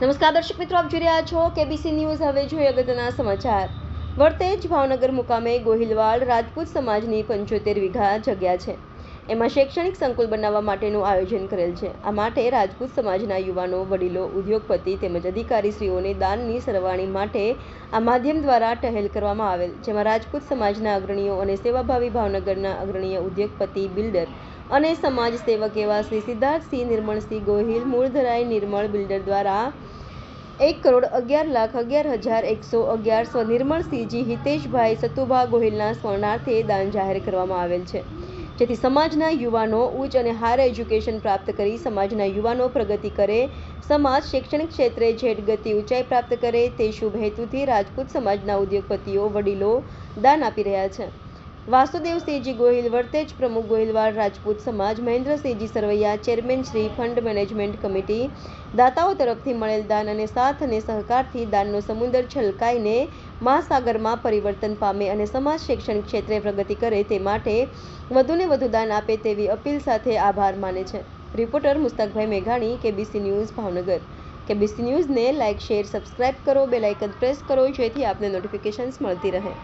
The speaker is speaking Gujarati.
નમસ્કાર, દર્શક મિત્રો, આપ જોઈ રહ્યા છો કેબીસી ન્યૂઝ હવે જોઈએ અગત્યના સમાચાર. વર્તેજ ભાવનગર મુકામે ગોહિલવાડ રાજપૂત સમાજની પંચોતેર વીઘા જગ્યા છે. એમાં શૈક્ષણિક સંકુલ બનાવવા માટેનું આયોજન કરેલ છે. આ માટે રાજપૂત સમાજના યુવાનો, વડીલો, ઉદ્યોગપતિ તેમજ અધિકારીશ્રીઓને દાનની સરવાણી માટે આ માધ્યમ દ્વારા ટહેલ કરવામાં આવેલ, જેમાં રાજપૂત સમાજના અગ્રણીઓ અને સેવાભાવી ભાવનગરના અગ્રણીય ઉદ્યોગપતિ, બિલ્ડર અને સમાજ સેવક એવા શ્રી સિદ્ધાર્થસિંહ નિર્મળસિંહ ગોહિલ, મૂળધરાય નિર્મળ બિલ્ડર દ્વારા એક કરોડ અગિયાર લાખ અગિયાર હજાર એકસો અગિયાર સ્વનિર્મળ સિંહજી હિતેશભાઈ સતુભા ગોહિલના સ્મરણાર્થે દાન જાહેર કરવામાં આવેલ છે. જેથી સમાજના યુવાનો ઉચ્ચ અને હાયર એજ્યુકેશન પ્રાપ્ત કરી સમાજના યુવાનો પ્રગતિ કરે, સમાજ શૈક્ષણિક ક્ષેત્રે જેટ ગતિ ઊંચાઈ પ્રાપ્ત કરે તે શુભ હેતુથી રાજપૂત સમાજના ઉદ્યોગપતિઓ, વડીલો દાન આપી રહ્યા છે. વાસુદેવસિંહજી ગોહિલ વર્તેજ પ્રમુખ Gohilwad Rajput Samaj Mahendrasinhji Sarvaiya, chairman Shri fund management committee, દાતાઓ તરફથી મળેલ દાન અને સાથ અને સહકારથી દાનનો સમુદર છલકાઈને મહાસાગરમાં પરિવર્તન પામે અને સમાજ શૈક્ષણિક ક્ષેત્રે પ્રગતિ કરે તે માટે વધુને વધુ દાન આપે તેવી અપીલ સાથે આભાર માને છે. રિપોર્ટર મુસ્તાકભાઈ મેઘાણી, કેબીસી ન્યૂઝ ભાવનગર. કેબીસી ન્યૂઝને લાઇક, શેર, સબસ્ક્રાઇબ કરો બેલાઇકન પ્રેસ કરો, જેથી આપને નોટિફિકેશન્સ મળતી રહે.